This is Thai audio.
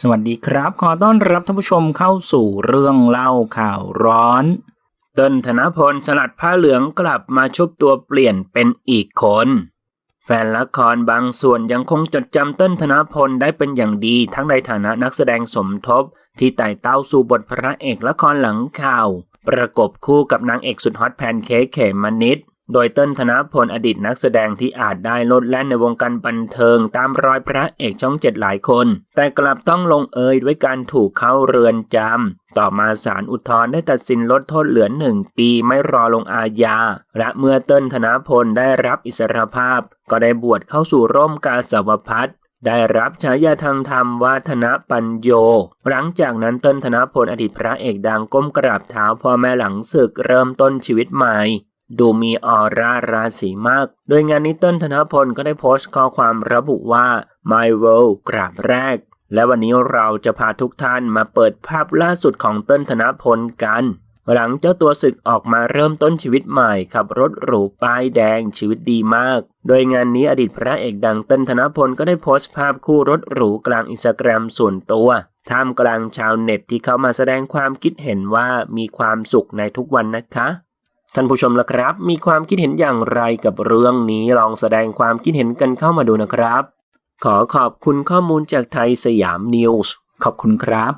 สวัสดีครับ ขอต้อนรับท่านผู้ชมเข้าสู่เรื่องเล่าข่าวร้อนเติ้ลธนพลสลัดผ้าเหลืองกลับมาชุบตัวเปลี่ยนเป็นอีกคน แฟนละครบางส่วนยังคงจดจำเติ้ลธนพลได้เป็นอย่างดีทั้งในฐานะนักแสดงสมทบ ที่ไต่เต้าสู่บทพระเอกละครหลังข่าว ประกบคู่กับนางเอกสุดฮอตแพนเค้กเขมมนิด โดยเติ้ลธนพลอดีตนักแสดงที่อาจได้ลดแล่นในวงการบันเทิงตามรอยพระเอกช่องเจ็ดหลายคน แต่กลับต้องลงเอยด้วยการถูกเข้าเรือนจำ ต่อมาศาลอุทธรณ์ได้ตัดสินลดโทษเหลือหนึ่งปีไม่รอลงอาญา และเมื่อเติ้ลธนพลได้รับอิสรภาพ ก็ได้บวชเข้าสู่ร่มกาสาวพัฒน์ได้รับฉายาทางธรรมว่าธนปัญโย หลังจากนั้นเติ้ลธนพลอดีตพระเอกดังก้มกราบเท้าพ่อแม่หลังศึกเริ่มต้นชีวิตใหม่ ดูมีออร่าราศีมาก โดยงานนี้เติ้ลธนพลก็ได้โพสต์ข้อความระบุว่า My World กราบแรก และวันนี้เราจะพาทุกท่านมาเปิดภาพล่าสุดของเติ้ลธนพลกัน หลังเจ้าตัวศึกออกมาเริ่มต้นชีวิตใหม่ขับรถหรูป้ายแดงชีวิตดีมาก โดยงานนี้อดีตพระเอกดังเติ้ลธนพลก็ได้โพสต์ภาพคู่รถหรูกลางอินสตาแกรมส่วนตัวท่ามกลางชาวเน็ตที่เข้ามาแสดงความคิดเห็นว่ามีความสุขในทุกวันนะคะ ท่านผู้ชมล่ะครับ มีความคิดเห็นอย่างไรกับเรื่องนี้ลองแสดงความคิดเห็นกันเข้ามาดูนะครับ ขอขอบคุณข้อมูลจากไทยสยามนิวส์ขอบคุณครับ